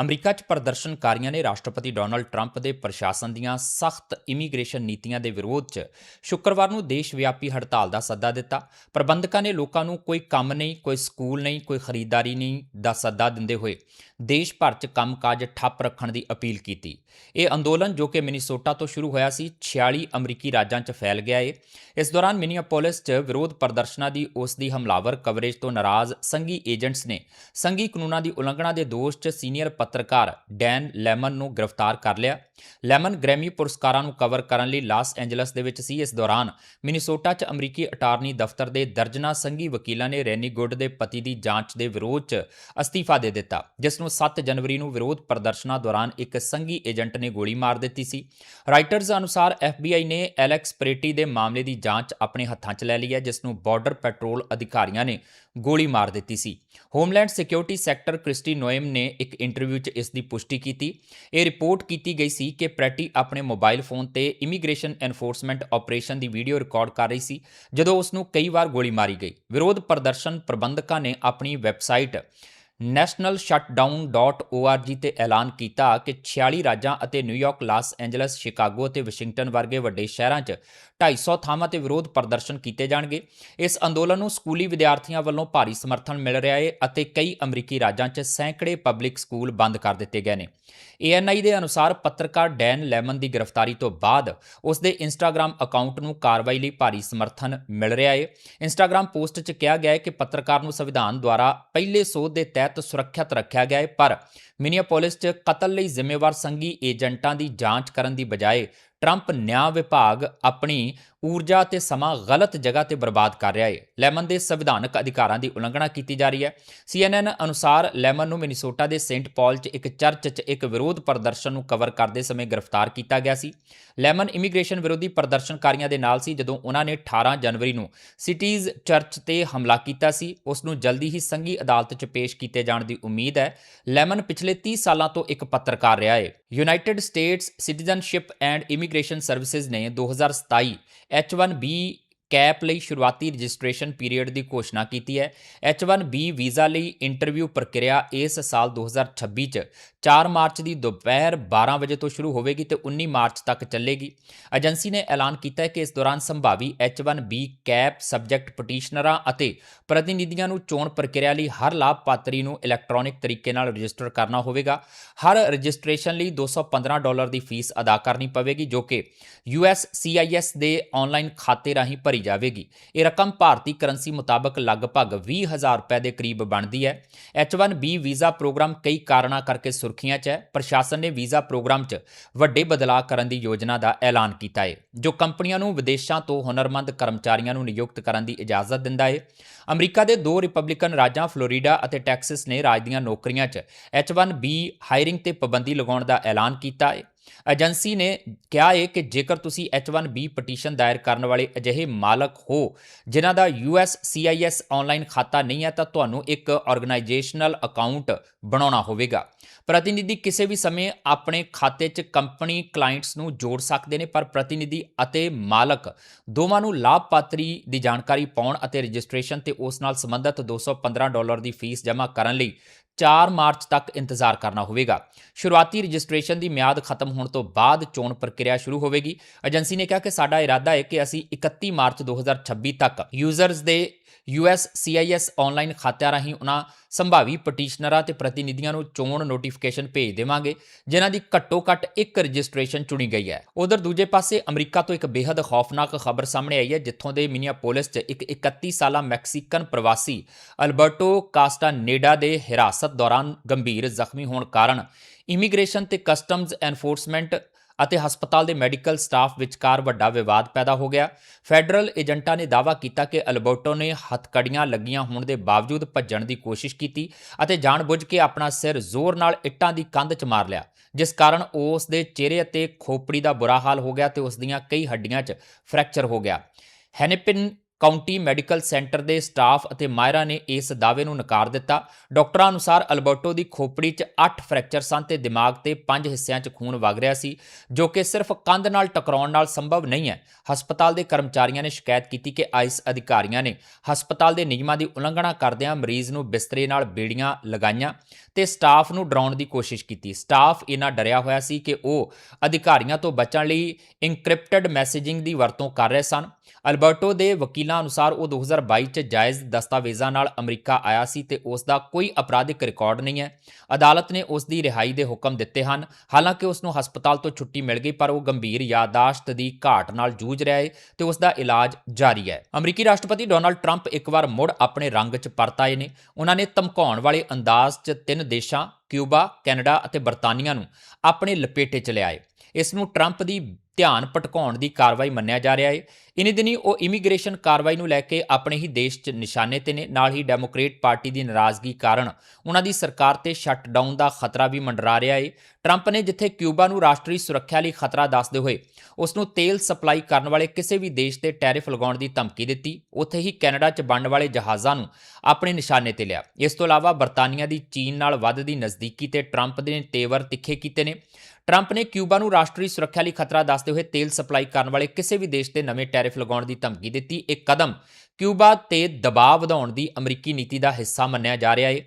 America 'ਚ ਪ੍ਰਦਰਸ਼ਨਕਾਰੀਆਂ ਨੇ ਰਾਸ਼ਟਰਪਤੀ ਡੋਨਲਡ ਟਰੰਪ ਦੇ ਪ੍ਰਸ਼ਾਸਨ ਦੀਆਂ ਸਖਤ ਇਮੀਗ੍ਰੇਸ਼ਨ ਨੀਤੀਆਂ ਦੇ ਵਿਰੋਧ 'ਚ ਸ਼ੁੱਕਰਵਾਰ ਨੂੰ ਦੇਸ਼ ਵਿਆਪੀ ਹੜਤਾਲ ਦਾ ਸੱਦਾ ਦਿੱਤਾ। ਪ੍ਰਬੰਧਕਾਂ ਨੇ ਲੋਕਾਂ ਨੂੰ ਕੋਈ ਕੰਮ ਨਹੀਂ, ਕੋਈ ਸਕੂਲ ਨਹੀਂ, ਕੋਈ ਖਰੀਦਦਾਰੀ ਨਹੀਂ ਦਾ ਸੱਦਾ ਦਿੰਦੇ ਹੋਏ ਦੇਸ਼ ਭਰ 'ਚ ਕੰਮਕਾਜ ਠੱਪ ਰੱਖਣ ਦੀ ਅਪੀਲ ਕੀਤੀ। ਇਹ ਅੰਦੋਲਨ ਜੋ ਕਿ ਮਿਨੀਸੋਟਾ ਤੋਂ ਸ਼ੁਰੂ ਹੋਇਆ ਸੀ 46 ਅਮਰੀਕੀ ਰਾਜਾਂ 'ਚ ਫੈਲ ਗਿਆ ਏ। ਇਸ ਦੌਰਾਨ ਮਿਨੀਆਪੋਲਿਸ 'ਚ ਵਿਰੋਧ ਪ੍ਰਦਰਸ਼ਨਾਂ ਦੀ ਉਸ ਦੀ ਹਮਲਾਵਰ ਕਵਰੇਜ ਤੋਂ ਨਾਰਾਜ਼ ਸੰਘੀ ਏਜੰਟਸ ਨੇ ਸੰਘੀ ਕਾਨੂੰਨਾਂ ਦੀ ਉਲੰਘਣਾ ਦੇ ਦੋਸ਼ 'ਚ ਸੀਨੀਅਰ ਪੱਤਰਕਾਰ ਡੈਨ ਲੈਮਨ ਨੂੰ ਗ੍ਰਿਫਤਾਰ ਕਰ ਲਿਆ। ਲੈਮਨ ਗ੍ਰੈਮੀ ਪੁਰਸਕਾਰਾਂ ਨੂੰ ਕਵਰ ਕਰਨ ਲਈ ਲਾਸ ਐਂਜਲਸ ਦੇ ਵਿੱਚ ਸੀ ਇਸ ਦੌਰਾਨ। ਮਿਨੀਸੋਟਾ 'ਚ ਅਮਰੀਕੀ ਅਟਾਰਨੀ ਦਫ਼ਤਰ ਦੇ ਦਰਜਨਾ ਸੰਘੀ ਵਕੀਲਾਂ ਨੇ ਰੈਨੀ ਗੁੱਡ ਦੇ ਪਤੀ ਦੀ ਜਾਂਚ ਦੇ ਵਿਰੋਧ 'ਚ ਅਸਤੀਫਾ ਦੇ ਦਿੱਤਾ। ਜਿਸ ਨੂੰ 7 ਜਨਵਰੀ ਨੂੰ ਵਿਰੋਧ ਪ੍ਰਦਰਸ਼ਨਾਂ ਦੌਰਾਨ ਇੱਕ ਸੰਘੀ ਏਜੰਟ ਨੇ ਗੋਲੀ ਮਾਰ ਦਿੱਤੀ ਸੀ। ਰਾਈਟਰਜ਼ ਅਨੁਸਾਰ FBI ਨੇ ਐਲੈਕਸ ਪ੍ਰੇਟੀ ਦੇ ਮਾਮਲੇ ਦੀ ਜਾਂਚ ਆਪਣੇ ਹੱਥਾਂ 'ਚ ਲੈ ਲਈ ਹੈ, ਜਿਸ ਨੂੰ ਬਾਰਡਰ ਪੈਟਰੋਲ ਅਧਿਕਾਰੀਆਂ ਨੇ ਗੋਲੀ ਮਾਰ ਦਿੱਤੀ ਸੀ। Homeland security secretary Kristi Noem ਨੇ ਇੱਕ ਇੰਟਰਵਿਊ 'ਚ ਇਸ ਦੀ ਪੁਸ਼ਟੀ ਕੀਤੀ। ਇਹ ਰਿਪੋਰਟ ਕੀਤੀ ਗਈ ਸੀ ਕਿ ਪ੍ਰੈਟੀ ਆਪਣੇ ਮੋਬਾਈਲ ਫੋਨ ਤੇ ਇਮੀਗ੍ਰੇਸ਼ਨ ਐਨਫੋਰਸਮੈਂਟ ਆਪਰੇਸ਼ਨ ਦੀ ਵੀਡੀਓ ਰਿਕਾਰਡ ਕਰ ਰਹੀ ਸੀ, ਜਦੋਂ ਉਸ ਨੂੰ ਕਈ ਵਾਰ ਗੋਲੀ ਮਾਰੀ ਗਈ। ਵਿਰੋਧ ਪ੍ਰਦਰਸ਼ਨ ਪ੍ਰਬੰਧਕਾਂ ਨੇ ਆਪਣੀ ਵੈਬਸਾਈਟ nationalshutdown.org ਤੇ ਐਲਾਨ ਕੀਤਾ ਕਿ 46 ਰਾਜਾਂ ਅਤੇ New York, Los Angeles Chicago ਅਤੇ ਵਾਸ਼ਿੰਗਟਨ ਵਰਗੇ ਵੱਡੇ ਸ਼ਹਿਰਾਂ 'ਚ 250 ਥਾਵਾਂ ਤੇ ਵਿਰੋਧ ਪ੍ਰਦਰਸ਼ਨ ਕੀਤੇ ਜਾਣਗੇ। ਇਸ ਅੰਦੋਲਨ ਨੂੰ ਸਕੂਲੀ ਵਿਦਿਆਰਥੀਆਂ ਵੱਲੋਂ ਭਾਰੀ ਸਮਰਥਨ ਮਿਲ ਰਿਹਾ ਹੈ ਅਤੇ ਕਈ ਅਮਰੀਕੀ ਰਾਜਾਂ 'ਚ ਸੈਂਕੜੇ ਪਬਲਿਕ ਸਕੂਲ ਬੰਦ ਕਰ ਦਿੱਤੇ ਗਏ ਨੇ। ANI ਦੇ ਅਨੁਸਾਰ ਪੱਤਰਕਾਰ ਡੈਨ ਲੈਮਨ ਦੀ ਗ੍ਰਿਫਤਾਰੀ ਤੋਂ ਬਾਅਦ ਉਸ ਦੇ ਇੰਸਟਾਗ੍ਰam ਅਕਾਊਂਟ ਨੂੰ ਕਾਰਵਾਈ ਲਈ ਭਾਰੀ ਸਮਰਥਨ ਮਿਲ ਰਿਹਾ ਹੈ ਇੰਸਟਾਗ੍ਰam ਪੋਸਟ 'ਚ ਕਿਹਾ ਗਿਆ ਹੈ ਕਿ ਪੱਤਰਕਾਰ ਨੂੰ ਸੰਵਿਧਾਨ ਦੁਆਰਾ ਪਹਿਲੇ ਸੋਧ ਦੇ ਤਹਿਤ ਸੁਰੱਖਿਅਤ ਰੱਖਿਆ ਗਿਆ ਹੈ ਪਰ ਮਿਨੀਆਪੋਲਿਸ 'ਚ ਕਤਲ ਲਈ ਜ਼ਿੰਮੇਵਾਰ ਸੰਘੀ ਏਜੰਟਾਂ ਦੀ ਜਾਂਚ ਕਰਨ ਦੀ ਬਜਾਏ ਟਰੰਪ ਨਿਆਂ ਵਿਭਾਗ ਆਪਣੀ ਊਰਜਾ ਤੇ ਸਮਾਂ ਗਲਤ ਜਗ੍ਹਾ ਤੇ ਬਰਬਾਦ ਕਰ ਰਿਹਾ ਹੈ। ਲੈਮਨ ਦੇ ਸੰਵਿਧਾਨਕ ਅਧਿਕਾਰਾਂ ਦੀ ਉਲੰਘਣਾ ਕੀਤੀ ਜਾ ਰਹੀ ਹੈ। CNN ਅਨੁਸਾਰ ਲੈਮਨ ਨੂੰ ਮਿਨੀਸੋਟਾ ਦੇ ਸੇਂਟ ਪਾਲ 'ਚ ਇੱਕ ਚਰਚ 'ਚ ਇੱਕ ਵਿਰੋਧ ਪ੍ਰਦਰਸ਼ਨ ਨੂੰ ਕਵਰ ਕਰਦੇ ਸਮੇਂ ਗ੍ਰਿਫਤਾਰ ਕੀਤਾ ਗਿਆ ਸੀ। ਲੈਮਨ ਇਮੀਗ੍ਰੇਸ਼ਨ ਵਿਰੋਧੀ ਪ੍ਰਦਰਸ਼ਨਕਾਰੀਆਂ ਦੇ ਨਾਲ ਸੀ ਜਦੋਂ ਉਹਨਾਂ ਨੇ 18 ਜਨਵਰੀ ਨੂੰ ਸਿਟੀਜ਼ ਚਰਚ ਤੇ ਹਮਲਾ ਕੀਤਾ ਸੀ। ਉਸ ਨੂੰ ਜਲਦੀ ਹੀ ਸੰਘੀ ਅਦਾਲਤ 'ਚ ਪੇਸ਼ ਕੀਤੇ ਜਾਣ ਦੀ ਉਮੀਦ ਹੈ। ਲੈਮਨ ਪਿਛਲੇ 30 ਸਾਲਾਂ ਤੋਂ ਇੱਕ ਪੱਤਰਕਾਰ ਰਿਹਾ ਹੈ। United States citizenship and immigration services ਨੇ 2027 H1B ਕੈਪ ਲਈ ਸ਼ੁਰੂਆਤੀ ਰਜਿਸਟ੍ਰੇਸ਼ਨ ਪੀਰੀਅਡ ਦੀ ਘੋਸ਼ਣਾ ਕੀਤੀ ਹੈ। H1B ਵੀਜ਼ਾ ਲਈ ਇੰਟਰਵਿਊ ਪ੍ਰਕਿਰਿਆ ਇਸ ਸਾਲ 2026 ਚ 4 ਮਾਰਚ ਦੀ ਦੁਪਹਿਰ 12 ਵਜੇ ਤੋਂ ਸ਼ੁਰੂ ਹੋਵੇਗੀ ਤੇ 19 ਮਾਰਚ ਤੱਕ ਚੱਲੇਗੀ। ਏਜੰਸੀ ਨੇ ਐਲਾਨ ਕੀਤਾ ਹੈ ਕਿ ਇਸ ਦੌਰਾਨ ਸੰਭਾਵੀ H1B ਕੈਪ ਸਬਜੈਕਟ ਪਟੀਸ਼ਨਰਾਂ ਅਤੇ ਪ੍ਰਤੀਨਿਧੀਆਂ ਨੂੰ ਚੋਣ ਪ੍ਰਕਿਰਿਆ ਲਈ ਹਰ ਲਾਭਪਾਤਰੀ ਨੂੰ ਇਲੈਕਟ੍ਰੋਨਿਕ ਤਰੀਕੇ ਨਾਲ ਰਜਿਸਟਰ ਕਰਨਾ ਹੋਵੇਗਾ। ਹਰ ਰਜਿਸਟ੍ਰੇਸ਼ਨ ਲਈ 215 ਡਾਲਰ ਦੀ ਫੀਸ ਅਦਾ ਕਰਨੀ ਪਵੇਗੀ, ਜੋ ਕਿ USCIS ਦੇ ਆਨਲਾਈਨ ਖਾਤੇ ਰਾਹੀਂ ਭਰੀ ਜਾਵੇਗੀ। ਇਹ ਰਕਮ ਭਾਰਤੀ ਕਰੰਸੀ ਮੁਤਾਬਕ ਲਗਭਗ 20000 ਰੁਪਏ ਦੇ ਕਰੀਬ ਬਣਦੀ ਹੈ। H1B ਵੀਜ਼ਾ ਪ੍ਰੋਗਰਾਮ ਕਈ ਕਾਰਨਾਂ ਕਰਕੇ ਸੁਰਖੀਆਂ 'ਚ ਹੈ। ਪ੍ਰਸ਼ਾਸਨ ਨੇ ਵੀਜ਼ਾ ਪ੍ਰੋਗਰਾਮ 'ਚ ਵੱਡੇ ਬਦਲਾਅ ਕਰਨ ਦੀ ਯੋਜਨਾ ਦਾ ਐਲਾਨ ਕੀਤਾ ਹੈ, ਜੋ ਕੰਪਨੀਆਂ ਨੂੰ ਵਿਦੇਸ਼ਾਂ ਤੋਂ ਹੁਨਰਮੰਦ ਕਰਮਚਾਰੀਆਂ ਨੂੰ ਨਿਯੁਕਤ ਕਰਨ ਦੀ ਇਜਾਜ਼ਤ ਦਿੰਦਾ ਹੈ। ਅਮਰੀਕਾ ਦੇ ਦੋ ਰਿਪਬਲਿਕਨ ਰਾਜਾਂ ਫਲੋਰੀਡਾ ਅਤੇ ਟੈਕਸਸ ਨੇ ਰਾਜ ਦੀਆਂ ਨੌਕਰੀਆਂ 'ਚ H1B ਹਾਇਰਿੰਗ ਤੇ ਪਾਬੰਦੀ ਲਗਾਉਣ ਦਾ ਐਲਾਨ ਕੀਤਾ ਹੈ। ਏਜੰਸੀ ਨੇ ਕਿਹਾ ਹੈ ਕਿ ਜੇਕਰ ਤੁਸੀਂ H1B ਪਟੀਸ਼ਨ ਦਾਇਰ ਕਰਨ ਵਾਲੇ ਅਜਿਹੇ ਮਾਲਕ ਹੋ, ਜਿਨ੍ਹਾਂ ਦਾ USCIS ਆਨਲਾਈਨ ਖਾਤਾ ਨਹੀਂ ਹੈ, ਤਾਂ ਤੁਹਾਨੂੰ ਇੱਕ ਆਰਗੇਨਾਈਜੇਸ਼ਨਲ ਅਕਾਊਂਟ ਬਣਾਉਣਾ ਹੋਵੇਗਾ। ਪ੍ਰਤੀਨਿਧੀ ਕਿਸੇ ਵੀ ਸਮੇਂ ਆਪਣੇ ਖਾਤੇ 'ਚ ਕੰਪਨੀ ਕਲਾਇੰਟਸ ਨੂੰ ਜੋੜ ਸਕਦੇ ਨੇ, ਪਰ ਪ੍ਰਤੀਨਿਧੀ ਅਤੇ ਮਾਲਕ ਦੋਵਾਂ ਨੂੰ ਲਾਭਪਾਤਰੀ ਦੀ ਜਾਣਕਾਰੀ ਪਾਉਣ ਅਤੇ ਰਜਿਸਟ੍ਰੇਸ਼ਨ ਤੇ ਉਸ ਨਾਲ ਸੰਬੰਧਿਤ 215 ਡਾਲਰ ਦੀ ਫੀਸ ਜਮ੍ਹਾਂ ਕਰਨ ਲਈ 4 ਮਾਰਚ ਤੱਕ ਇੰਤਜ਼ਾਰ ਕਰਨਾ ਹੋਵੇਗਾ। ਸ਼ੁਰੂਆਤੀ ਰਜਿਸਟ੍ਰੇਸ਼ਨ ਦੀ ਮਿਆਦ ਖਤਮ ਹੋਣ ਤੋਂ ਬਾਅਦ ਚੋਣ ਪ੍ਰਕਿਰਿਆ ਸ਼ੁਰੂ ਹੋਵੇਗੀ। ਏਜੰਸੀ ਨੇ ਕਿਹਾ ਕਿ ਸਾਡਾ ਇਰਾਦਾ ਹੈ ਕਿ ਅਸੀਂ 31 ਮਾਰਚ 2026 ਤੱਕ ਯੂਜ਼ਰਸ ਦੇ USCIS ਆਨਲਾਈਨ ਖਾਤਿਆਂ ਰਾਹੀਂ ਉਹਨਾਂ ਸੰਭਾਵੀ ਪਟੀਸ਼ਨਰਾਂ ਤੇ ਪ੍ਰਤੀਨਿਧੀਆਂ ਨੂੰ ਚੋਣ ਨੋਟੀਫਿਕੇਸ਼ਨ ਭੇਜ ਦੇਵਾਂਗੇ, ਜਿਨ੍ਹਾਂ ਦੀ ਘੱਟੋ-ਘੱਟ ਇੱਕ ਰਜਿਸਟ੍ਰੇਸ਼ਨ ਚੁਣੀ ਗਈ ਹੈ। ਉਧਰ ਦੂਜੇ ਪਾਸੇ ਅਮਰੀਕਾ ਤੋਂ ਇੱਕ ਬੇहद ਖੌਫਨਾਕ ਖਬਰ ਸਾਹਮਣੇ ਆਈ ਹੈ, ਜਿੱਥੋਂ ਦੇ ਮਿਨੀਆਪੋਲਿਸ 'ਚ ਇੱਕ 31 ਸਾਲਾ ਮੈਕਸੀਕਨ ਪ੍ਰਵਾਸੀ ਅਲਬਰਟੋ ਕਾਸਟਾਨੇਡਾ ਦੇ ਹਿਰਾਸਤ ਦੌਰਾਨ ਗੰਭੀਰ ਜ਼ਖਮੀ ਹੋਣ ਕਾਰਨ ਇਮੀਗ੍ਰੇਸ਼ਨ ਤੇ ਕਸਟਮਜ਼ ਐਨਫੋਰਸਮੈਂਟ ਅਤੇ ਹਸਪਤਾਲ ਦੇ ਮੈਡੀਕਲ ਸਟਾਫ ਵਿਚਕਾਰ ਵੱਡਾ ਵਿਵਾਦ ਪੈਦਾ ਹੋ ਗਿਆ। ਫੈਡਰਲ ਏਜੰਟਾਂ ਨੇ ਦਾਅਵਾ ਕੀਤਾ ਕਿ ਅਲਬਰਟੋ ਨੇ ਹੱਥਕੜੀਆਂ ਲੱਗੀਆਂ ਹੋਣ ਦੇ ਬਾਵਜੂਦ ਭੱਜਣ ਦੀ ਕੋਸ਼ਿਸ਼ ਕੀਤੀ ਅਤੇ ਜਾਣਬੁੱਝ ਕੇ ਆਪਣਾ ਸਿਰ ਜ਼ੋਰ ਨਾਲ ਇੱਟਾਂ ਦੀ ਕੰਧ 'ਚ ਮਾਰ ਲਿਆ, ਜਿਸ ਕਾਰਨ ਉਸ ਦੇ ਚਿਹਰੇ ਅਤੇ ਖੋਪੜੀ ਦਾ ਬੁਰਾ ਹਾਲ ਹੋ ਗਿਆ ਤੇ ਉਸ ਦੀਆਂ ਕਈ ਹੱਡੀਆਂ 'ਚ ਫ੍ਰੈਕਚਰ ਹੋ ਗਿਆ। ਹੈਨੇਪਿਨ ਕਾਉਂਟੀ ਮੈਡੀਕਲ ਸੈਂਟਰ ਦੇ ਸਟਾਫ ਅਤੇ ਮਾਹਿਰਾਂ ਨੇ ਇਸ ਦਾਅਵੇ ਨੂੰ ਨਕਾਰ ਦਿੱਤਾ। ਡਾਕਟਰਾਂ ਅਨੁਸਾਰ ਅਲਬਰਟੋ ਦੀ ਖੋਪੜੀ 'ਚ 8 ਫ੍ਰੈਕਚਰ ਸਨ ਤੇ ਦਿਮਾਗ ਤੇ 5 ਹਿੱਸਿਆਂ 'ਚ ਖੂਨ ਵਗ ਰਿਹਾ ਸੀ, ਜੋ ਕਿ ਸਿਰਫ ਕੰਧ ਨਾਲ ਟਕਰਾਉਣ ਨਾਲ ਸੰਭਵ ਨਹੀਂ ਹੈ। ਹਸਪਤਾਲ ਦੇ ਕਰਮਚਾਰੀਆਂ ਨੇ ਸ਼ਿਕਾਇਤ ਕੀਤੀ ਕਿ ਆਈਸ ਅਧਿਕਾਰੀਆਂ ਨੇ ਹਸਪਤਾਲ ਦੇ ਨਿਯਮਾਂ ਦੀ ਉਲੰਘਣਾ ਕਰਦਿਆਂ ਮਰੀਜ਼ ਨੂੰ ਬਿਸਤਰੇ ਨਾਲ ਬੇੜੀਆਂ ਲਗਾਈਆਂ ਤੇ ਸਟਾਫ ਨੂੰ ਡਰਾਉਣ ਦੀ ਕੋਸ਼ਿਸ਼ ਕੀਤੀ। ਸਟਾਫ ਇਹਨਾਂ ਡਰਿਆ ਹੋਇਆ ਸੀ ਕਿ ਉਹ ਅਧਿਕਾਰੀਆਂ ਤੋਂ ਬਚਣ ਲਈ ਇਨਕ੍ਰਿਪਟਡ ਮੈਸੇਜਿੰਗ ਦੀ ਵਰਤੋਂ ਕਰ ਰਹੇ ਸਨ। ਅਲਬਰਟੋ ਦੇ ਵਕੀਲਾਂ ਅਨੁਸਾਰ ਉਹ 2022 ਚ ਜਾਇਜ਼ ਦਸਤਾਵੇਜ਼ਾਂ ਨਾਲ ਅਮਰੀਕਾ ਆਇਆ ਸੀ ਤੇ ਉਸ ਦਾ ਕੋਈ ਅਪਰਾਧਿਕ ਰਿਕਾਰਡ ਨਹੀਂ ਹੈ। ਅਦਾਲਤ ਨੇ ਉਸ ਦੀ ਰਿਹਾਈ ਦੇ ਹੁਕਮ ਦਿੱਤੇ ਹਨ। ਹਾਲਾਂਕਿ ਉਸ ਨੂੰ ਹਸਪਤਾਲ ਤੋਂ ਛੁੱਟੀ ਮਿਲ ਗਈ, ਪਰ ਉਹ ਗੰਭੀਰ ਯਾਦਾਸ਼ਤ ਦੀ ਘਾਟ ਨਾਲ ਜੂਝ ਰਿਹਾ ਹੈ ਤੇ ਉਸ ਦਾ ਇਲਾਜ ਜਾਰੀ ਹੈ। ਅਮਰੀਕੀ ਰਾਸ਼ਟਰਪਤੀ ਡੋਨਲਡ ਟਰੰਪ ਇੱਕ ਵਾਰ ਮੁੜ ਆਪਣੇ ਰੰਗ 'ਚ ਪਰਤ ਆਏ ਨੇ। ਉਹਨਾਂ ਨੇ ਧਮਕਾਉਣ ਵਾਲੇ ਅੰਦਾਜ਼ 'ਚ ਤਿੰਨ ਦੇਸ਼ਾਂ, ਕਿਊਬਾ, ਕੈਨੇਡਾ ਅਤੇ ਬਰਤਾਨੀਆ ਨੂੰ ਆਪਣੇ ਲਪੇਟੇ 'ਚ ਲਿਆਏ। ਇਸ ਨੂੰ ਟਰੰਪ ਦੀ ਧਿਆਨ ਭਟਕਾਉਣ ਦੀ ਕਾਰਵਾਈ ਮੰਨਿਆ ਜਾ ਰਿਹਾ ਹੈ ਇਨੀ ਦਿਨੀ ਉਹ ਇਮੀਗ੍ਰੇਸ਼ਨ ਕਾਰਵਾਈ ਨੂੰ ਲੈ ਕੇ ਆਪਣੇ ਹੀ ਦੇਸ਼ 'ਚ ਨਿਸ਼ਾਨੇ ਤੇ ਨੇ, ਨਾਲ ਹੀ ਡੈਮੋਕ੍ਰੇਟ ਪਾਰਟੀ ਦੀ ਨਾਰਾਜ਼ਗੀ ਕਾਰਨ ਉਹਨਾਂ ਦੀ ਸਰਕਾਰ ਤੇ ਸ਼ਟਡਾਊਨ ਦਾ ਖਤਰਾ ਵੀ ਮੰਡਰਾ ਰਿਹਾ ਹੈ ਟਰੰਪ ਨੇ ਜਿੱਥੇ ਕਿਊਬਾ ਨੂੰ ਰਾਸ਼ਟਰੀ ਸੁਰੱਖਿਆ ਲਈ ਖਤਰਾ ਦੱਸਦੇ ਹੋਏ ਉਸ ਨੂੰ ਤੇਲ ਸਪਲਾਈ ਕਰਨ ਵਾਲੇ ਕਿਸੇ ਵੀ ਦੇਸ਼ ਤੇ ਟੈਰਿਫ ਲਗਾਉਣ ਦੀ ਧਮਕੀ ਦਿੱਤੀ, ਉੱਥੇ ਹੀ ਕੈਨੇਡਾ 'ਚ ਬਣਨ ਵਾਲੇ ਜਹਾਜ਼ਾਂ ਨੂੰ ਆਪਣੇ ਨਿਸ਼ਾਨੇ ਤੇ ਲਿਆ। ਇਸ ਤੋਂ ਇਲਾਵਾ ਬਰਤਾਨੀਆ ਦੀ ਚੀਨ ਨਾਲ ਵੱਧਦੀ ਨਜ਼ਦੀਕੀ ਤੇ ਟਰੰਪ ਦੇ ਤੇਵਰ ਤਿੱਖੇ ਕੀਤੇ ਨੇ। ਟਰੰਪ ਨੇ ਕਿਊਬਾ ਨੂੰ ਰਾਸ਼ਟਰੀ ਸੁਰੱਖਿਆ ਲਈ ਖਤਰਾ ਦੱਸਦੇ ਹੋਏ ਤੇਲ ਸਪਲਾਈ ਕਰਨ ਵਾਲੇ ਕਿਸੇ ਵੀ ਦੇਸ਼ ਤੇ ਨਵੇਂ ਟੈਰਿਫ ਲਗਾਉਣ ਦੀ ਧਮਕੀ ਦਿੱਤੀ। ਇਹ ਕਦਮ ਕਿਊਬਾ ਤੇ ਦਬਾਅ ਵਧਾਉਣ ਦੀ ਅਮਰੀਕੀ ਨੀਤੀ ਦਾ ਹਿੱਸਾ ਮੰਨਿਆ ਜਾ ਰਿਹਾ ਹੈ।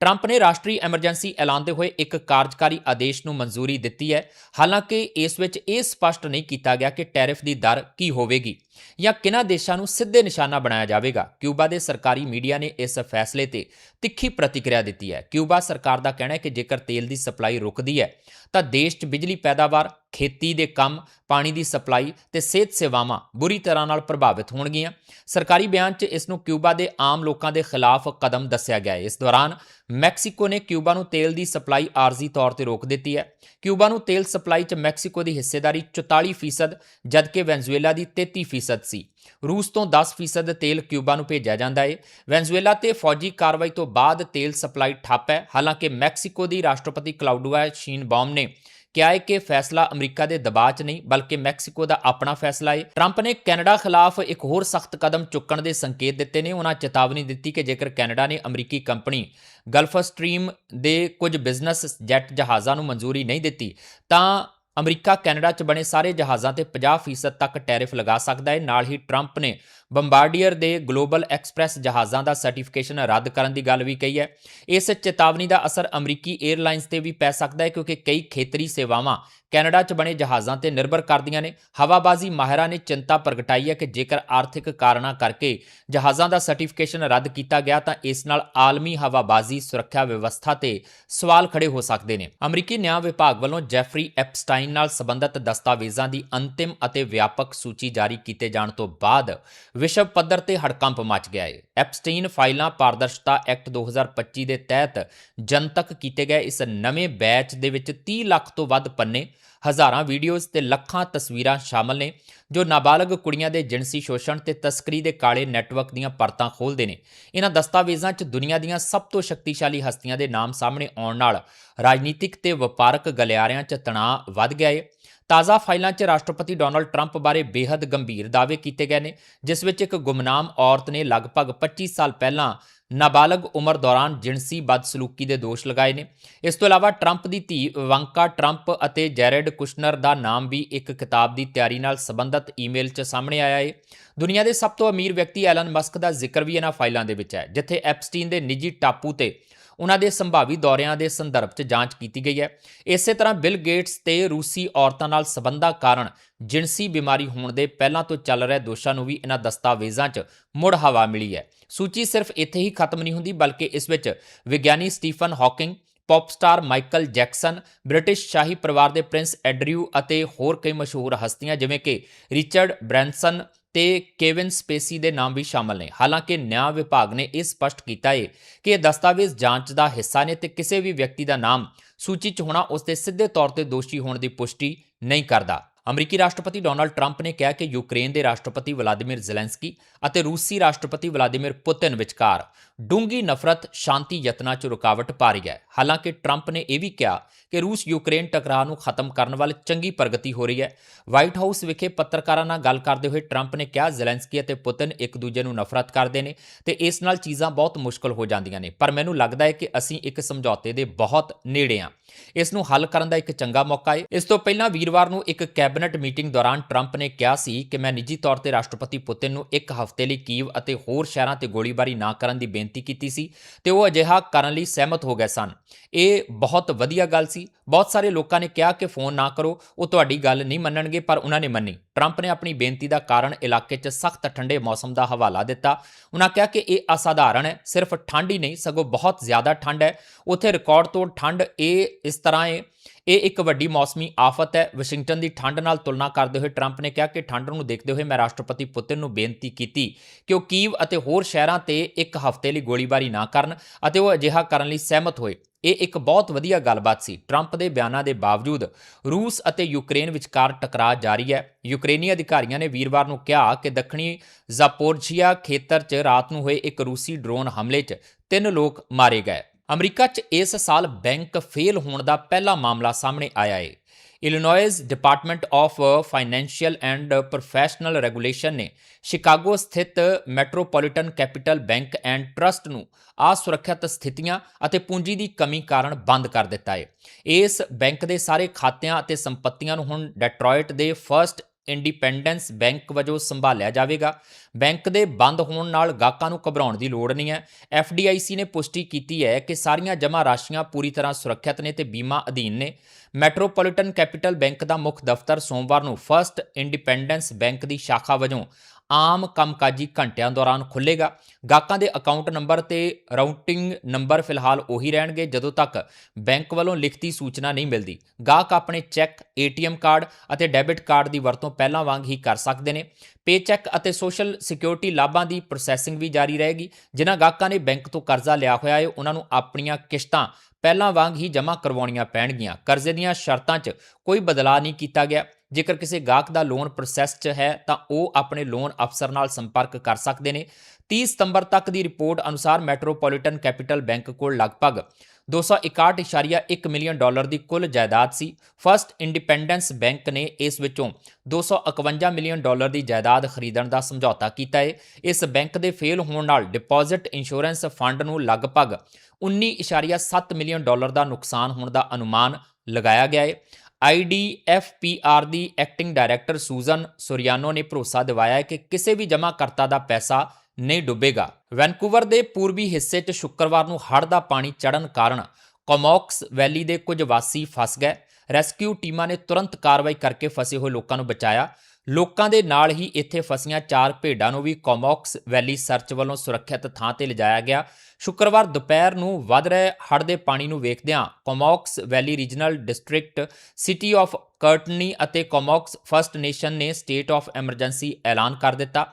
ਟਰੰਪ ਨੇ ਰਾਸ਼ਟਰੀ ਐਮਰਜੈਂਸੀ ਐਲਾਨਦੇ ਹੋਏ ਇੱਕ ਕਾਰਜਕਾਰੀ ਆਦੇਸ਼ ਨੂੰ ਮਨਜ਼ੂਰੀ ਦਿੱਤੀ ਹੈ। ਹਾਲਾਂਕਿ ਇਸ ਵਿੱਚ ਇਹ ਸਪਸ਼ਟ ਨਹੀਂ ਕੀਤਾ ਗਿਆ ਕਿ ਟੈਰਿਫ ਦੀ ਦਰ ਕੀ ਹੋਵੇਗੀ। ਜਾਂ ਕਿਹਨਾਂ ਦੇਸ਼ਾਂ ਨੂੰ ਸਿੱਧੇ ਨਿਸ਼ਾਨਾ ਬਣਾਇਆ ਜਾਵੇਗਾ? ਕਿਊਬਾ ਦੇ ਸਰਕਾਰੀ ਮੀਡੀਆ ਨੇ ਇਸ ਫੈਸਲੇ ਤੇ ਤਿੱਖੀ ਪ੍ਰਤੀਕਿਰਿਆ ਦਿੱਤੀ ਹੈ। ਕਿਊਬਾ ਸਰਕਾਰ ਦਾ ਕਹਿਣਾ ਹੈ ਕਿ ਜੇਕਰ ਤੇਲ ਦੀ ਸਪਲਾਈ ਰੁਕਦੀ ਹੈ, ਤਾਂ ਦੇਸ਼ 'ਚ ਬਿਜਲੀ ਪੈਦਾਵਾਰ, ਖੇਤੀ ਦੇ ਕੰਮ, ਪਾਣੀ ਦੀ ਸਪਲਾਈ ਤੇ ਸਿਹਤ ਸੇਵਾਵਾਂ ਬੁਰੀ ਤਰ੍ਹਾਂ ਨਾਲ ਪ੍ਰਭਾਵਿਤ ਹੋਣਗੀਆਂ। ਸਰਕਾਰੀ ਬਿਆਨ 'ਚ ਇਸ ਨੂੰ ਕਿਊਬਾ ਦੇ ਆਮ ਲੋਕਾਂ ਦੇ ਖਿਲਾਫ ਕਦਮ ਦੱਸਿਆ ਗਿਆ ਹੈ। ਇਸ ਦੌਰਾਨ ਮੈਕਸੀਕੋ ਨੇ ਕਿਊਬਾ ਨੂੰ ਤੇਲ ਦੀ ਸਪਲਾਈ ਆਰਜ਼ੀ ਤੌਰ ਤੇ ਰੋਕ ਦਿੱਤੀ ਹੈ। ਕਿਊਬਾ ਨੂੰ ਤੇਲ ਸਪਲਾਈ 'ਚ ਮੈਕਸੀਕੋ ਦੀ ਹਿੱਸੇਦਾਰੀ 44% ਜਦਕਿ ਵੈਨਜ਼ੂਏਲਾ ਦੀ 33% ਸੀ। ਰੂਸ ਤੋਂ 10% ਤੇਲ ਕਿਊਬਾ ਨੂੰ ਭੇਜਿਆ ਜਾਂਦਾ ਹੈ ਵੈਨਜ਼ੂਏਲਾ ਤੇ ਫੌਜੀ ਕਾਰਵਾਈ ਤੋਂ ਬਾਅਦ ਤੇਲ ਸਪਲਾਈ ਠੱਪ ਹੈ। ਹਾਲਾਂਕਿ ਮੈਕਸੀਕੋ ਦੀ ਰਾਸ਼ਟਰਪਤੀ ਕਲਾਉਡੂਆ ਸ਼ੀਨਬਾਮ ਨੇ ਕਿਹਾ ਹੈ ਕਿ ਫੈਸਲਾ ਅਮਰੀਕਾ ਦੇ ਦਬਾਅ 'ਚ ਨਹੀਂ, ਬਲਕਿ ਮੈਕਸੀਕੋ ਦਾ ਆਪਣਾ ਫੈਸਲਾ ਹੈ ਟਰੰਪ ਨੇ ਕੈਨੇਡਾ ਖਿਲਾਫ ਇੱਕ ਹੋਰ ਸਖਤ ਕਦਮ ਚੁੱਕਣ ਦੇ ਸੰਕੇਤ ਦਿੱਤੇ ਨੇ। ਉਹਨਾਂ ਚੇਤਾਵਨੀ ਦਿੱਤੀ ਕਿ ਜੇਕਰ ਕੈਨੇਡਾ ਨੇ ਅਮਰੀਕੀ ਕੰਪਨੀ ਗਲਫ ਸਟਰੀਮ ਦੇ ਕੁਝ ਬਿਜ਼ਨਸ ਜੈਟ ਜਹਾਜ਼ਾਂ ਨੂੰ ਮਨਜ਼ੂਰੀ ਨਹੀਂ ਦਿੱਤੀ, ਤਾਂ ਅਮਰੀਕਾ, ਕੈਨੇਡਾ 'ਚ ਬਣੇ ਸਾਰੇ ਜਹਾਜ਼ਾਂ ਤੇ 50% ਤੱਕ ਟੈਰਿਫ ਲਗਾ ਸਕਦਾ ਹੈ। ਨਾਲ ਹੀ ਟਰੰਪ ਨੇ ਬੰਬਾਰਡੀਅਰ ਦੇ ਗਲੋਬਲ ਐਕਸਪ੍ਰੈਸ ਜਹਾਜ਼ਾਂ ਦਾ ਸਰਟੀਫਿਕੇਸ਼ਨ ਰੱਦ ਕਰਨ ਦੀ ਗੱਲ ਵੀ ਕਹੀ ਹੈ। ਇਸ ਚੇਤਾਵਨੀ ਦਾ ਅਸਰ ਅਮਰੀਕੀ 에ਅਰਲਾਈਨਸ ਤੇ ਵੀ ਪੈ ਸਕਦਾ ਹੈ ਕਿਉਂਕਿ ਕਈ ਖੇਤਰੀ ਸੇਵਾਵਾਂ ਕੈਨੇਡਾ 'ਚ ਬਣੇ ਜਹਾਜ਼ਾਂ ਤੇ ਨਿਰਭਰ ਕਰਦੀਆਂ ਨੇ। ਹਵਾਬਾਜ਼ੀ ਮਾਹਿਰਾਂ ਨੇ ਚਿੰਤਾ ਪ੍ਰਗਟਾਈ ਹੈ ਕਿ ਜੇਕਰ ਆਰਥਿਕ ਕਾਰਨਾਂ ਕਰਕੇ ਜਹਾਜ਼ਾਂ ਦਾ ਸਰਟੀਫਿਕੇਸ਼ਨ ਰੱਦ ਕੀਤਾ ਗਿਆ ਤਾਂ ਇਸ ਨਾਲ ਆਲਮੀ ਹਵਾਬਾਜ਼ੀ ਸੁਰੱਖਿਆ ਵਿਵਸਥਾ ਤੇ ਸਵਾਲ ਖੜੇ ਹੋ ਸਕਦੇ ਨੇ। ਅਮਰੀਕੀ ਨਿਆਂ ਵਿਭਾਗ ਵੱਲੋਂ ਜੈਫਰੀ ਐਪਸਟਾਈਨ ਨਾਲ ਸੰਬੰਧਿਤ ਦਸਤਾਵੇਜ਼ਾਂ ਦੀ ਅੰਤਿਮ ਅਤੇ ਵਿਆਪਕ ਸੂਚੀ ਜਾਰੀ ਕੀਤੇ ਜਾਣ ਤੋਂ ਬਾਅਦ ਵਿਸ਼ਵ ਪੱਧਰ ਤੇ ਹੜਕੰਪ ਮਚ ਗਿਆ ਹੈ ਐਪਸਟੀਨ ਫਾਈਲਾਂ ਪਾਰਦਰਸ਼ਤਾ ਐਕਟ 2025 ਦੇ ਤਹਿਤ ਜਨਤਕ ਕੀਤੇ ਗਏ ਇਸ ਨਵੇਂ ਬੈਚ ਦੇ ਵਿੱਚ 30 ਲੱਖ ਤੋਂ ਵੱਧ ਪੰਨੇ, ਹਜ਼ਾਰਾਂ ਵੀਡੀਓਜ਼ ਤੇ ਲੱਖਾਂ ਤਸਵੀਰਾਂ ਸ਼ਾਮਲ ਨੇ, ਜੋ ਨਾਬਾਲਗ ਕੁੜੀਆਂ ਦੇ ਜਿਣਸੀ ਸ਼ੋਸ਼ਣ ਤੇ ਤਸਕਰੀ ਦੇ ਕਾਲੇ ਨੈਟਵਰਕ ਦੀਆਂ ਪਰਤਾਂ ਖੋਲ੍ਹਦੇ ਨੇ। ਇਹਨਾਂ ਦਸਤਾਵੇਜ਼ਾਂ 'ਚ ਦੁਨੀਆ ਦੀਆਂ ਸਭ ਤੋਂ ਸ਼ਕਤੀਸ਼ਾਲੀ ਹਸਤੀਆਂ ਦੇ ਨਾਮ ਸਾਹਮਣੇ ਆਉਣ ਨਾਲ ਰਾਜਨੀਤਿਕ ਤੇ ਵਪਾਰਕ ਗਲਿਆਰਿਆਂ 'ਚ ਤਣਾਅ ਵੱਧ ਗਿਆ ਹੈ ਤਾਜ਼ਾ ਫਾਈਲਾਂ 'ਚ ਰਾਸ਼ਟਰਪਤੀ ਡੋਨਲਡ ਟਰੰਪ ਬਾਰੇ ਬੇहद ਗੰਭੀਰ ਦਾਅਵੇ ਕੀਤੇ ਗਏ ਨੇ, ਜਿਸ ਵਿੱਚ ਇੱਕ ਗੁੰਮਨਾਮ ਔਰਤ ਨੇ ਲਗਭਗ 25 ਸਾਲ ਪਹਿਲਾਂ ਨਾਬਾਲਗ ਉਮਰ ਦੌਰਾਨ ਜਿਨਸੀ ਬਦਸਲੂਕੀ ਦੇ ਦੋਸ਼ ਲਗਾਏ ਨੇ। ਇਸ ਤੋਂ ਇਲਾਵਾ ਟਰੰਪ ਦੀ ਧੀ ਵੰਕਾ ਟਰੰਪ ਅਤੇ ਜੈਰਡ ਕੁਸ਼ਨਰ ਦਾ ਨਾਮ ਵੀ ਇੱਕ ਕਿਤਾਬ ਦੀ ਤਿਆਰੀ ਨਾਲ ਸੰਬੰਧਿਤ ਈਮੇਲ 'ਚ ਸਾਹਮਣੇ ਆਇਆ ਏ। ਦੁਨੀਆ ਦੇ ਸਭ ਤੋਂ ਅਮੀਰ ਵਿਅਕਤੀ ਐਲਨ ਮਸਕ ਦਾ ਜ਼ਿਕਰ ਵੀ ਇਹਨਾਂ ਫਾਈਲਾਂ ਦੇ ਵਿੱਚ ਹੈ, ਜਿੱਥੇ ਐਪਸਟੀਨ ਦੇ ਨਿੱਜੀ ਟਾਪੂ ਤੇ ਉਹਨਾਂ ਦੇ ਸੰਭਾਵੀ ਦੌਰਿਆਂ ਦੇ ਸੰਦਰਭ 'ਚ ਜਾਂਚ ਕੀਤੀ ਗਈ ਹੈ। ਇਸੇ ਤਰ੍ਹਾਂ ਬਿਲ ਗੇਟਸ ਤੇ ਰੂਸੀ ਔਰਤਾਂ ਨਾਲ ਸਬੰਧਾਂ ਕਾਰਨ ਜਿਨਸੀ ਬਿਮਾਰੀ ਹੋਣ ਦੇ ਪਹਿਲਾਂ ਤੋਂ ਚੱਲ ਰਹੇ ਦੋਸ਼ਾਂ ਨੂੰ ਵੀ ਇਹਨਾਂ ਦਸਤਾਵੇਜ਼ਾਂ 'ਚ ਮੁੜ ਹਵਾ ਮਿਲੀ ਹੈ। ਸੂਚੀ ਸਿਰਫ ਇੱਥੇ ਹੀ ਖਤਮ ਨਹੀਂ ਹੁੰਦੀ, ਬਲਕਿ ਇਸ ਵਿੱਚ ਵਿਗਿਆਨੀ Stephen Hawking, pop star Michael Jackson, British ਸ਼ਾਹੀ ਪਰਿਵਾਰ ਦੇ ਪ੍ਰਿੰਸ ਐਡਰਿਊ ਅਤੇ ਹੋਰ ਕਈ ਮਸ਼ਹੂਰ ਹਸਤੀਆਂ ਜਿਵੇਂ ਕਿ ਰਿਚਰਡ ਬ੍ਰੈਂਸਨ ਤੇ ਕੇਵਿਨ ਸਪੇਸੀ ਦੇ ਨਾਮ ਵੀ ਸ਼ਾਮਲ ਨੇ। ਹਾਲਾਂਕਿ ਨਿਆਂ ਵਿਭਾਗ ਨੇ ਇਹ ਸਪਸ਼ਟ ਕੀਤਾ ਹੈ ਕਿ ਇਹ ਦਸਤਾਵੇਜ਼ ਜਾਂਚ ਦਾ ਹਿੱਸਾ ਨੇ ਤੇ ਕਿਸੇ ਵੀ ਵਿਅਕਤੀ ਦਾ ਨਾਮ ਸੂਚੀ 'ਚ ਹੋਣਾ ਉਸ ਦੇ ਸਿੱਧੇ ਤੌਰ ਤੇ ਦੋਸ਼ੀ ਹੋਣ ਦੀ ਪੁਸ਼ਟੀ ਨਹੀਂ ਕਰਦਾ। ਅਮਰੀਕੀ ਰਾਸ਼ਟਰਪਤੀ ਡੋਨਾਲਡ ਟਰੰਪ ਨੇ ਕਿਹਾ ਕਿ ਯੂਕਰੇਨ ਦੇ ਰਾਸ਼ਟਰਪਤੀ ਵਲਾਦੀਮੀਰ ਜ਼ੈਲੈਂਸਕੀ ਅਤੇ ਰੂਸੀ ਰਾਸ਼ਟਰਪਤੀ ਵਲਾਦੀਮੀਰ ਪੁਤਿਨ ਵਿਚਕਾਰ ਡੂੰਗੀ ਨਫ਼ਰਤ, ਸ਼ਾਂਤੀ ਯਤਨਾਂ 'ਚ ਰੁਕਾਵਟ ਪਾ ਰਹੀ ਹੈ। ਹਾਲਾਂਕਿ ਟਰੰਪ ਨੇ ਇਹ ਵੀ ਕਿਹਾ ਕਿ ਰੂਸ ਯੂਕਰੇਨ ਟਕਰਾਅ ਨੂੰ ਖਤਮ ਕਰਨ ਵੱਲ ਚੰਗੀ ਪ੍ਰਗਤੀ ਹੋ ਰਹੀ ਹੈ। ਵਾਈਟ ਹਾਊਸ ਵਿਖੇ ਪੱਤਰਕਾਰਾਂ ਨਾਲ ਗੱਲ ਕਰਦੇ ਹੋਏ ਟਰੰਪ ਨੇ ਕਿਹਾ, ਜ਼ੈਲੈਂਸਕੀ ਅਤੇ ਪੁਤਿਨ ਇੱਕ ਦੂਜੇ ਨੂੰ ਨਫ਼ਰਤ ਕਰਦੇ ਨੇ ਤੇ ਇਸ ਨਾਲ ਚੀਜ਼ਾਂ ਬਹੁਤ ਮੁਸ਼ਕਲ ਹੋ ਜਾਂਦੀਆਂ ਨੇ। ਪਰ ਮੈਨੂੰ ਲੱਗਦਾ ਹੈ ਕਿ ਅਸੀਂ ਇੱਕ ਸਮਝੌਤੇ ਦੇ ਬਹੁਤ ਨੇੜੇ ਹਾਂ। ਇਸ ਨੂੰ ਹੱਲ ਕਰਨ ਦਾ ਇੱਕ ਚੰਗਾ ਮੌਕਾ ਹੈ। ਇਸ ਤੋਂ ਪਹਿਲਾਂ ਵੀਰਵਾਰ ਨੂੰ ਇੱਕ ਕੈਬਨਿਟ ਮੀਟਿੰਗ ਦੌਰਾਨ ਟਰੰਪ ਨੇ ਕਿਹਾ ਸੀ ਕਿ ਮੈਂ ਨਿੱਜੀ ਤੌਰ ਤੇ ਰਾਸ਼ਟਰਪਤੀ ਪੁਤਿਨ ਨੂੰ ਇੱਕ ਹਫ਼ਤੇ ਲਈ ਕੀਵ ਅਤੇ ਹੋਰ ਸ਼ਹਿਰਾਂ ਤੇ ਗੋਲੀਬਾਰੀ ਨਾ ਕਰਨ ਦੀ ਬੇਨਤੀ ਕੀਤੀ ਸੀ ਤੇ ਉਹ ਅਜਿਹਾ ਕਰਨ ਲਈ ਸਹਿਮਤ ਹੋ ਗਏ ਸਨ। ਇਹ ਬਹੁਤ ਵਧੀਆ ਗੱਲ ਸੀ। ਬਹੁਤ ਸਾਰੇ ਲੋਕਾਂ ਨੇ ਕਿਹਾ ਕਿ ਫੋਨ ਨਾ ਕਰੋ, ਉਹ ਤੁਹਾਡੀ ਗੱਲ ਨਹੀਂ ਮੰਨਣਗੇ, ਪਰ ਉਹਨਾਂ ਨੇ ਮੰਨੀ। ਟਰੰਪ ਨੇ ਆਪਣੀ ਬੇਨਤੀ ਦਾ ਕਾਰਨ ਇਲਾਕੇ 'ਚ ਸਖਤ ਠੰਡੇ ਮੌਸਮ ਦਾ ਹਵਾਲਾ ਦਿੱਤਾ। ਉਹਨਾਂ ਕਿਹਾ ਕਿ ਇਹ ਅਸਾਧਾਰਨ ਹੈ, ਸਿਰਫ ਠੰਡ ਹੀ ਨਹੀਂ, ਸਗੋਂ ਬਹੁਤ ਜ਼ਿਆਦਾ ਠੰਡ ਹੈ। ਉੱਥੇ ਰਿਕਾਰਡ ਤੋੜ ਠੰਡ ਇਹ ਇਸ ਤਰ੍ਹਾਂ ਹੈ ਇਹ ਇੱਕ ਵੱਡੀ ਮੌਸਮੀ ਆਫਤ ਹੈ। ਵਾਸ਼ਿੰਗਟਨ ਦੀ ਠੰਡ ਨਾਲ ਤੁਲਨਾ ਕਰਦੇ ਹੋਏ ਟਰੰਪ ਨੇ ਕਿਹਾ ਕਿ ਠੰਡ ਨੂੰ ਦੇਖਦੇ ਹੋਏ ਮੈਂ ਰਾਸ਼ਟਰਪਤੀ ਪੁਤਿਨ ਨੂੰ ਬੇਨਤੀ ਕੀਤੀ ਕਿ ਉਹ ਕੀਵ ਅਤੇ ਹੋਰ ਸ਼ਹਿਰਾਂ ਤੇ ਇੱਕ ਹਫ਼ਤੇ ਲਈ ਗੋਲੀਬਾਰੀ ਨਾ ਕਰਨ ਅਤੇ ਉਹ ਅਜਿਹਾ ਕਰਨ ਲਈ ਸਹਿਮਤ ਹੋਏ। ਇਹ ਇੱਕ ਬਹੁਤ ਵਧੀਆ ਗੱਲਬਾਤ ਸੀ। ਟਰੰਪ ਦੇ ਬਿਆਨਾਂ ਦੇ ਬਾਵਜੂਦ ਰੂਸ ਅਤੇ ਯੂਕਰੇਨ ਵਿਚਕਾਰ ਟਕਰਾਅ ਜਾਰੀ ਹੈ। ਯੂਕਰੇਨੀ ਅਧਿਕਾਰੀਆਂ ਨੇ ਵੀਰਵਾਰ ਨੂੰ ਕਿਹਾ ਕਿ ਦੱਖਣੀ ਜ਼ਾਪੋਰਜੀਆ ਖੇਤਰ 'ਚ ਰਾਤ ਨੂੰ ਹੋਏ ਇੱਕ ਰੂਸੀ ਡਰੋਨ ਹਮਲੇ 'ਚ ਤਿੰਨ ਲੋਕ ਮਾਰੇ ਗਏ। ਅਮਰੀਕਾ 'ਚ ਇਸ ਸਾਲ ਬੈਂਕ ਫੇਲ ਹੋਣ ਦਾ ਪਹਿਲਾ ਮਾਮਲਾ ਸਾਹਮਣੇ ਆਇਆ ਹੈ Illinois Department of Financial and Professional Regulation ਨੇ ਸ਼ਿਕਾਗੋ ਸਥਿਤ Metropolitan Capital Bank and Trust ਨੂੰ ਅਸੁਰੱਖਿਅਤ ਸਥਿਤੀਆਂ ਅਤੇ ਪੂੰਜੀ ਦੀ ਕਮੀ ਕਾਰਨ ਬੰਦ ਕਰ ਦਿੱਤਾ ਹੈ ਇਸ ਬੈਂਕ ਦੇ ਸਾਰੇ ਖਾਤਿਆਂ ਅਤੇ ਸੰਪਤੀਆਂ ਨੂੰ ਹੁਣ ਡੈਟਰੋਇਟ ਦੇ ਫਰਸਟ ਇੰਡੀਪੈਂਡੈਂਸ ਬੈਂਕ ਵਜੋਂ ਸੰਭਾਲਿਆ ਜਾਵੇਗਾ। ਬੈਂਕ ਦੇ ਬੰਦ ਹੋਣ ਨਾਲ ਗਾਹਕਾਂ ਨੂੰ ਘਬਰਾਉਣ ਦੀ ਲੋੜ ਨਹੀਂ ਹੈ। FDIC ਨੇ ਪੁਸ਼ਟੀ ਕੀਤੀ ਹੈ ਕਿ ਸਾਰੀਆਂ ਜਮ੍ਹਾਂ ਰਾਸ਼ੀਆਂ ਪੂਰੀ ਤਰ੍ਹਾਂ ਸੁਰੱਖਿਅਤ ਨੇ ਤੇ ਬੀਮਾ ਅਧੀਨ ਨੇ। ਮੈਟਰੋਪੋਲੀਟਨ ਕੈਪੀਟਲ ਬੈਂਕ ਦਾ ਮੁੱਖ ਦਫ਼ਤਰ ਸੋਮਵਾਰ ਨੂੰ ਫਰਸਟ ਇੰਡੀਪੈਂਡੈਂਸ ਬੈਂਕ ਦੀ ਸ਼ਾਖਾ ਵਜੋਂ ਆਮ ਕੰਮਕਾਜੀ ਘੰਟਿਆਂ ਦੌਰਾਨ ਖੁੱਲੇਗਾ ਗਾਹਕਾਂ ਦੇ ਅਕਾਊਂਟ ਨੰਬਰ ਤੇ ਰਾਊਟਿੰਗ ਨੰਬਰ ਫਿਲਹਾਲ ਉਹੀ ਰਹਿਣਗੇ, ਜਦੋਂ ਤੱਕ ਬੈਂਕ ਵੱਲੋਂ ਲਿਖਤੀ ਸੂਚਨਾ ਨਹੀਂ ਮਿਲਦੀ। ਗਾਹਕ ਆਪਣੇ ਚੈੱਕ, ਏਟੀਐਮ ਕਾਰਡ ਅਤੇ ਡੈਬਿਟ ਕਾਰਡ ਦੀ ਵਰਤੋਂ ਪਹਿਲਾਂ ਵਾਂਗ ਹੀ ਕਰ ਸਕਦੇ ਨੇ। ਪੇਚੈਕ ਅਤੇ ਸੋਸ਼ਲ ਸਿਕਿਉਰਿਟੀ ਲਾਭਾਂ ਦੀ ਪ੍ਰੋਸੈਸਿੰਗ ਵੀ ਜਾਰੀ ਰਹੇਗੀ। ਜਿਨ੍ਹਾਂ ਗਾਹਕਾਂ ਨੇ ਬੈਂਕ ਤੋਂ ਕਰਜ਼ਾ ਲਿਆ ਹੋਇਆ ਹੈ, ਉਹਨਾਂ ਨੂੰ ਆਪਣੀਆਂ ਕਿਸ਼ਤਾਂ ਪਹਿਲਾਂ ਵਾਂਗ ਹੀ ਜਮ੍ਹਾਂ ਕਰਵਾਉਣੀਆਂ ਪੈਣਗੀਆਂ। ਕਰਜ਼ੇ ਦੀਆਂ ਸ਼ਰਤਾਂ 'ਚ ਕੋਈ ਬਦਲਾਅ ਨਹੀਂ ਕੀਤਾ ਗਿਆ। ਜੇਕਰ ਕਿਸੇ ਗਾਹਕ ਦਾ ਲੋਨ ਪ੍ਰੋਸੈਸ 'ਚ ਹੈ, ਤਾਂ ਉਹ ਆਪਣੇ ਲੋਨ ਅਫਸਰ ਨਾਲ ਸੰਪਰਕ ਕਰ ਸਕਦੇ ਨੇ। 30 ਸਤੰਬਰ ਤੱਕ ਦੀ ਰਿਪੋਰਟ ਅਨੁਸਾਰ ਮੈਟਰੋਪੋਲੀਟਨ ਕੈਪੀਟਲ ਬੈਂਕ ਕੋਲ ਲਗਭਗ 261.1 ਮਿਲੀਅਨ ਡਾਲਰ ਦੀ ਕੁੱਲ ਜਾਇਦਾਦ ਸੀ। ਫਰਸਟ ਇੰਡੀਪੈਂਡੈਂਸ ਬੈਂਕ ਨੇ ਇਸ ਵਿੱਚੋਂ 251 ਮਿਲੀਅਨ ਡਾਲਰ ਦੀ ਜਾਇਦਾਦ ਖਰੀਦਣ ਦਾ ਸਮਝੌਤਾ ਕੀਤਾ ਹੈ ਇਸ ਬੈਂਕ ਦੇ ਫੇਲ ਹੋਣ ਨਾਲ ਡਿਪੋਜ਼ਿਟ ਇੰਸ਼ੋਰੈਂਸ ਫੰਡ ਨੂੰ ਲਗਭਗ 19.7 ਮਿਲੀਅਨ ਡਾਲਰ ਦਾ ਨੁਕਸਾਨ ਹੋਣ ਦਾ ਅਨੁਮਾਨ ਲਗਾਇਆ ਗਿਆ ਹੈ IDFPR ਦੀ ਐਕਟਿੰਗ ਡਾਇਰੈਕਟਰ ਸੂਜ਼ਨ ਸੁਰਿਆਨੋ ਨੇ ਭਰੋਸਾ ਦਿਵਾਇਆ ਹੈ ਕਿ ਕਿਸੇ ਵੀ ਜਮ੍ਹਾਂਕਰਤਾ ਦਾ ਪੈਸਾ ਨਹੀਂ ਡੁੱਬੇਗਾ। ਵੈਨਕੂਵਰ ਦੇ ਪੂਰਬੀ ਹਿੱਸੇ 'ਚ ਸ਼ੁੱਕਰਵਾਰ ਨੂੰ ਹੜ੍ਹ ਦਾ ਪਾਣੀ ਚੜਨ ਕਾਰਨ ਕੋਮੌਕਸ ਵੈਲੀ ਦੇ ਕੁਝ ਵਾਸੀ ਫਸ ਗਏ। ਰੈਸਕਿਊ ਟੀਮਾਂ ਨੇ ਤੁਰੰਤ ਕਾਰਵਾਈ ਕਰਕੇ ਫਸੇ ਹੋਏ ਲੋਕਾਂ ਨੂੰ ਬਚਾਇਆ। ਲੋਕਾਂ ਦੇ ਨਾਲ ਹੀ ਇੱਥੇ ਫਸੀਆਂ ਚਾਰ ਭੇਡਾਂ ਨੂੰ ਵੀ ਕੋਮੌਕਸ ਵੈਲੀ ਸਰਚ ਵੱਲੋਂ ਸੁਰੱਖਿਅਤ ਥਾਂ ਤੇ ਲਿਜਾਇਆ ਗਿਆ। ਸ਼ੁੱਕਰਵਾਰ ਦੁਪਹਿਰ ਨੂੰ ਵੱਧ ਰਹੇ ਹੜ੍ਹ ਦੇ ਪਾਣੀ ਨੂੰ ਵੇਖਦਿਆਂ Comox Valley Regional District City of Courtenay ਅਤੇ ਕੋਮੌਕਸ ਫਰਸਟ ਨੇਸ਼ਨ ਨੇ ਸਟੇਟ ਆਫ ਐਮਰਜੈਂਸੀ ਐਲਾਨ ਕਰ ਦਿੱਤਾ।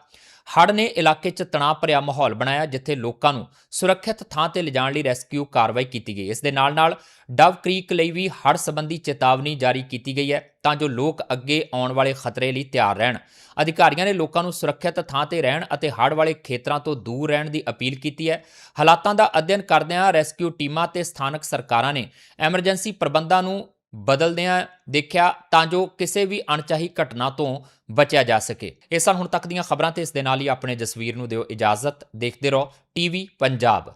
ਹੜ੍ਹ ਨੇ ਇਲਾਕੇ 'ਚ ਤਣਾਅ ਭਰਿਆ ਮਾਹੌਲ ਬਣਾਇਆ, ਜਿੱਥੇ ਲੋਕਾਂ ਨੂੰ ਸੁਰੱਖਿਅਤ ਥਾਂ ਤੇ ਲਿਜਾਣ ਲਈ ਰੈਸਕਿਊ ਕਾਰਵਾਈ ਕੀਤੀ ਗਈ। ਇਸ ਦੇ ਨਾਲ ਨਾਲ ਡਵ ਕ੍ਰੀਕ ਲਈ ਵੀ ਹੜ੍ਹ ਸੰਬੰਧੀ ਚੇਤਾਵਨੀ ਜਾਰੀ ਕੀਤੀ ਗਈ ਹੈ, ਤਾਂ ਜੋ ਲੋਕ ਅੱਗੇ ਆਉਣ ਵਾਲੇ ਖਤਰੇ ਲਈ ਤਿਆਰ ਰਹਿਣ। ਅਧਿਕਾਰੀਆਂ ਨੇ ਲੋਕਾਂ ਨੂੰ ਸੁਰੱਖਿਅਤ ਥਾਂ ਤੇ ਰਹਿਣ ਅਤੇ ਹੜ੍ਹ ਵਾਲੇ ਖੇਤਰਾਂ ਤੋਂ ਦੂਰ ਰਹਿਣ ਦੀ ਅਪੀਲ ਕੀਤੀ ਹੈ। ਹਾਲਾਤਾਂ ਦਾ ਅਧਿਐਨ ਕਰਦਿਆਂ ਰੈਸਕਿਊ ਟੀਮਾਂ ਤੇ ਸਥਾਨਕ ਸਰਕਾਰਾਂ ਨੇ ਐਮਰਜੈਂਸੀ ਪ੍ਰਬੰਧਾਂ ਨੂੰ ਬਦਲਦਿਆਂ ਦੇਖਿਆ ਤਾਂ ਜੋ ਕਿਸੇ ਵੀ ਅਣਚਾਹੀ ਘਟਨਾ ਤੋਂ ਬਚਿਆ ਜਾ ਸਕੇ। ਇਹ ਸਨ ਹੁਣ ਤੱਕ ਦੀਆਂ ਖਬਰਾਂ ਤੇ ਇਸ ਦੇ ਨਾਲ ਹੀ ਆਪਣੇ ਜਸਵੀਰ ਨੂੰ ਦਿਓ ਇਜਾਜ਼ਤ। ਦੇਖਦੇ ਰਹੋ, ਟੀਵੀ ਪੰਜਾਬ।